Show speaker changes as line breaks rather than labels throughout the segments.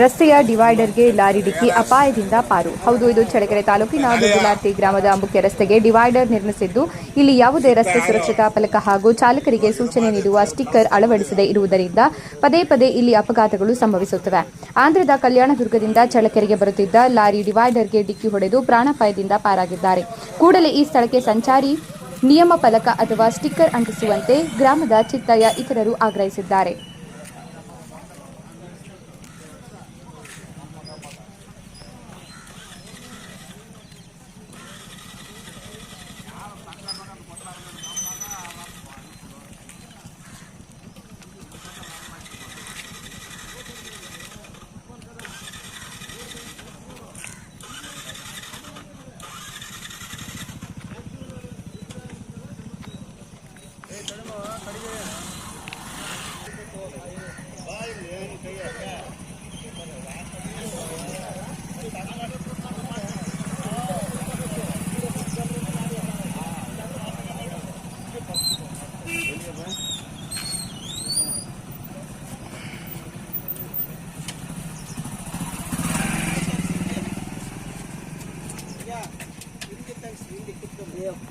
ರಸ್ತೆಯ ಡಿವೈಡರ್ಗೆ ಲಾರಿ ಡಿಕ್ಕಿ ಅಪಾಯದಿಂದ ಪಾರು. ಹೌದು, ಇದು ಚಳ್ಳಕೆರೆ ತಾಲೂಕಿನ ದುಗ್ಗಿಲಾರ್ತಿ ಗ್ರಾಮದ ಮುಖ್ಯ ರಸ್ತೆಗೆ ಡಿವೈಡರ್ ನಿರ್ಮಿಸಿದ್ದು, ಇಲ್ಲಿ ಯಾವುದೇ ರಸ್ತೆ ಸುರಕ್ಷತಾ ಫಲಕ ಹಾಗೂ ಚಾಲಕರಿಗೆ ಸೂಚನೆ ನೀಡುವ ಸ್ಟಿಕ್ಕರ್ ಅಳವಡಿಸದೇ ಇರುವುದರಿಂದ ಪದೇ ಪದೇ ಇಲ್ಲಿ ಅಪಘಾತಗಳು ಸಂಭವಿಸುತ್ತವೆ. ಆಂಧ್ರದ ಕಲ್ಯಾಣದುರ್ಗದಿಂದ ಚಳ್ಳಕೆರೆಗೆ ಬರುತ್ತಿದ್ದ ಲಾರಿ ಡಿವೈಡರ್ಗೆ ಡಿಕ್ಕಿ ಹೊಡೆದು ಪ್ರಾಣಾಪಾಯದಿಂದ ಪಾರಾಗಿದ್ದಾರೆ. ಕೂಡಲೇ ಈ ಸ್ಥಳಕ್ಕೆ ಸಂಚಾರಿ, ನಿಯಮ ಫಲಕ ಅಥವಾ ಸ್ಟಿಕ್ಕರ್ ಅಂಟಿಸುವಂತೆ ಗ್ರಾಮದ ಚಿತ್ತಯ್ಯ ಇತರರು ಆಗ್ರಹಿಸಿದ್ದಾರೆ.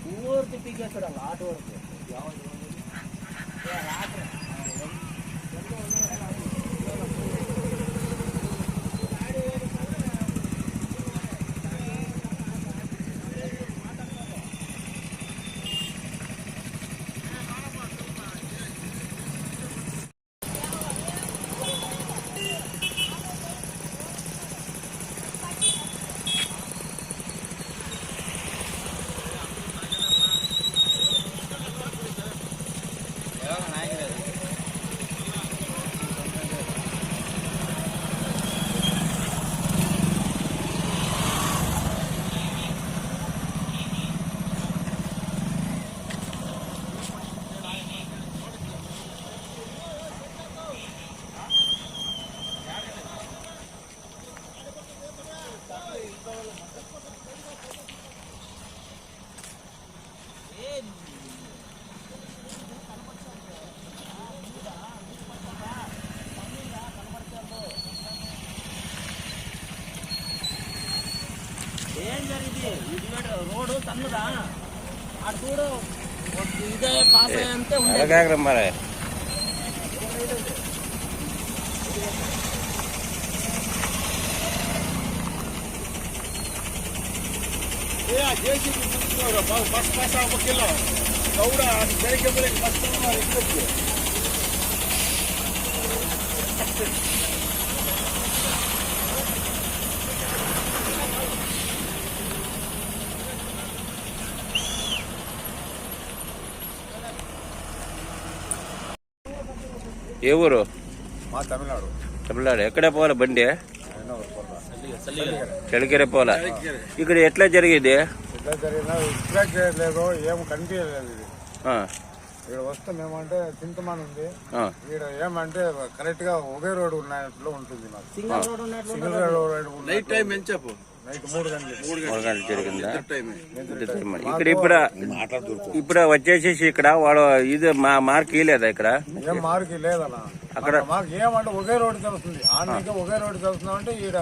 ಮೂರ್ತಿ ಪಿಗೆ ಸರ್ ಆಟೋ ಯಾವ జరిగింది ఇది రోడ్డు సన్నదా అటు చూడు ఒక ఇదే పాస్ అయ్యంతే ఉంది
అడగాగ్రం మరి
ಬಸ್ ಪಾಸ್ ಆಗ್ಬೇಕಿಲ್ಲ ಗೌಡ ಬೆಳಿಗ್ಗೆ ಬೆಳಿಗ್ಗೆ ಬಸ್ ಇರ್ತೈತಿ
ఏ ఊరు?
మా తమిళనాడు.
తమిళనాడు. ఎక్కడ పోవాలి బండి? చెడికెరే పోలా ఇక్కడ ఎట్లా జరిగింది?
ఇట్లా జరిగినా స్ట్రైక్ చేయలేదు ఏం కనిపించలేదు ఇది. ఇక్కడ వస్తే మేమంటే చింతమాన్ ఉంది. ఇక్కడ ఏమంటే కరెక్ట్గా ఒకే రోడ్డు ఉన్నట్లు ఉంటుంది మాకు.
సింగల్ రోడ్ ఉన్నట్లు
single road night time night మూడు గంటలు
జరిగిందా. ఇక్కడ ఇప్పుడు ఇప్పుడు వచ్చేసేసి ఇక్కడ వాడు ఇది మా మార్క్ ఇలేదా ఇక్కడ?
మార్కి లేదన్న
అక్కడ-
మాకు ఏమంటే ఒకే రోడ్డు తెలుస్తుంది. ఆమెకి ఒకే రోడ్డు తెలుస్తున్నాం అంటే ఈడ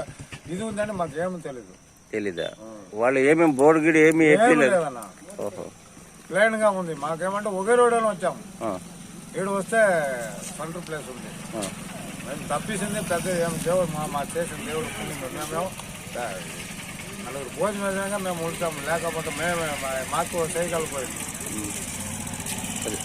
ఇది ఉందని మాకు ఏమీ తెలియదు
తెలీదా? వాళ్ళు ఏమేమి బోర్డు గిడి ఏమి
ఏమీ
ఓహో.
ప్లెయిన్గా ఉంది. మాకేమంటే ఒకే రోడ్ అని వచ్చాము.
ఆ,
ఈడ వస్తే సెంటర్ ప్లేస్ ఉంది. మేము తప్పిసింది పెద్ద ఏం దేవుడు మా మా చేసిన దేవుడు మేము నలుగురు భోజనం విధంగా మేము ఉంటాము లేకపోతే మేమే మా- మాకు చేయగలిపోయింది
సరే